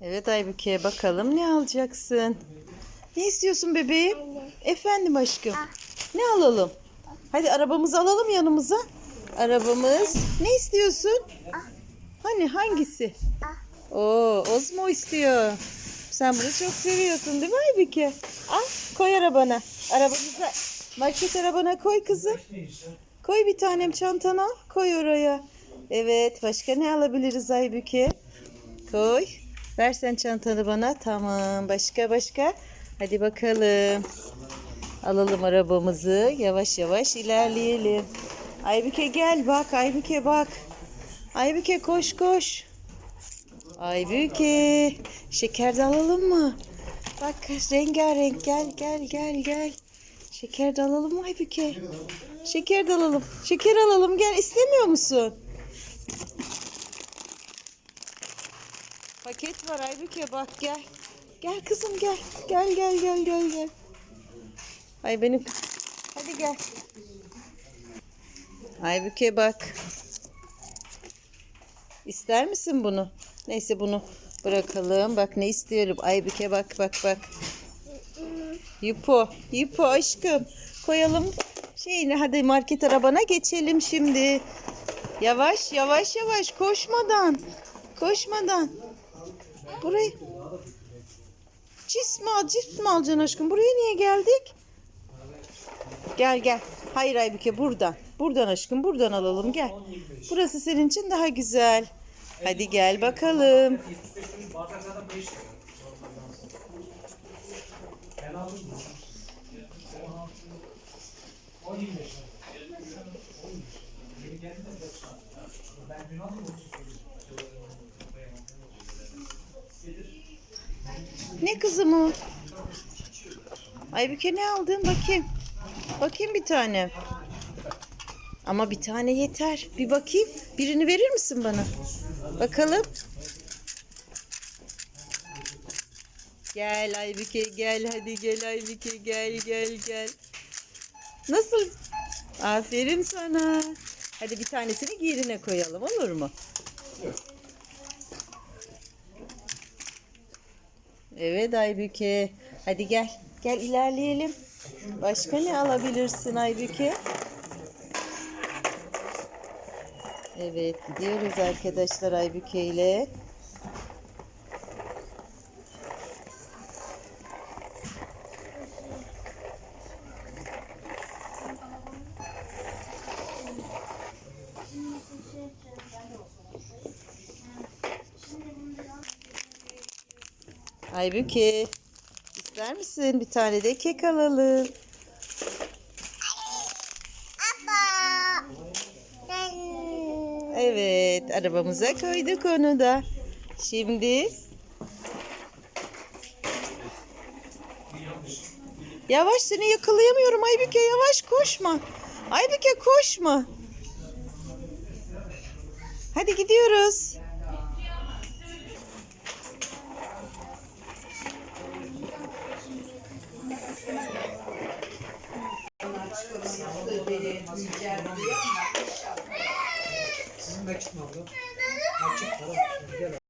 Evet Aybüke bakalım ne alacaksın? Ne istiyorsun bebeğim? Efendim aşkım. Ne alalım? Hadi arabamızı alalım yanımıza. Arabamız. Ne istiyorsun? Hani hangisi? Oo, Ozmo istiyor. Sen bunu çok seviyorsun değil mi Aybüke? Al koy arabana. Arabamıza market arabana koy kızım. Koy bir tanem çantana. Koy oraya. Evet başka ne alabiliriz Aybüke? Koy. Ver sen çantanı bana. Tamam. Başka başka. Hadi bakalım. Alalım arabamızı. Yavaş yavaş ilerleyelim. Aybüke gel bak. Aybüke bak. Aybüke koş koş. Aybüke. Şeker de alalım mı? Bak rengarenk. Gel gel gel gel. Şeker de alalım mı Aybüke? Şeker de alalım. Şeker alalım. Gel istemiyor musun? Paket var Aybüke bak gel. Gel kızım gel. Gel gel gel gel gel. Ay benim. Hadi gel. Aybüke bak. İster misin bunu? Neyse bunu bırakalım. Bak ne istiyorum. Aybüke bak bak bak. Yupo. Yupo aşkım. Koyalım şeyini. Hadi market arabana geçelim şimdi. Yavaş yavaş yavaş koşmadan. Koşmadan. Burayı Cips mi al, cips mi alacaksın aşkım? Buraya niye geldik? Gel gel. Hayır Aybüke buradan. Buradan aşkım buradan alalım gel. Burası senin için daha güzel. Hadi gel bakalım. Ne kızım o? Aybüke ne aldın bakayım. Bakayım bir tane. Ama bir tane yeter. Bir bakayım. Birini verir misin bana? Bakalım. Gel Aybüke gel hadi gel Aybüke gel gel gel. Nasıl? Aferin sana. Hadi bir tanesini yerine koyalım olur mu? Evet Aybüke. Hadi gel. Gel ilerleyelim. Başka ne alabilirsin Aybüke? Evet gidiyoruz arkadaşlar Aybüke ile. Aybüke. ister misin? Bir tane de kek alalım. Evet, arabamıza koyduk onu da. Şimdi Yavaş seni yakalayamıyorum Aybüke yavaş koşma. Aybüke koşma. Hadi gidiyoruz. deli elması geldi ama inşallah. Sizin de çıkmadı. Açık para. Gel.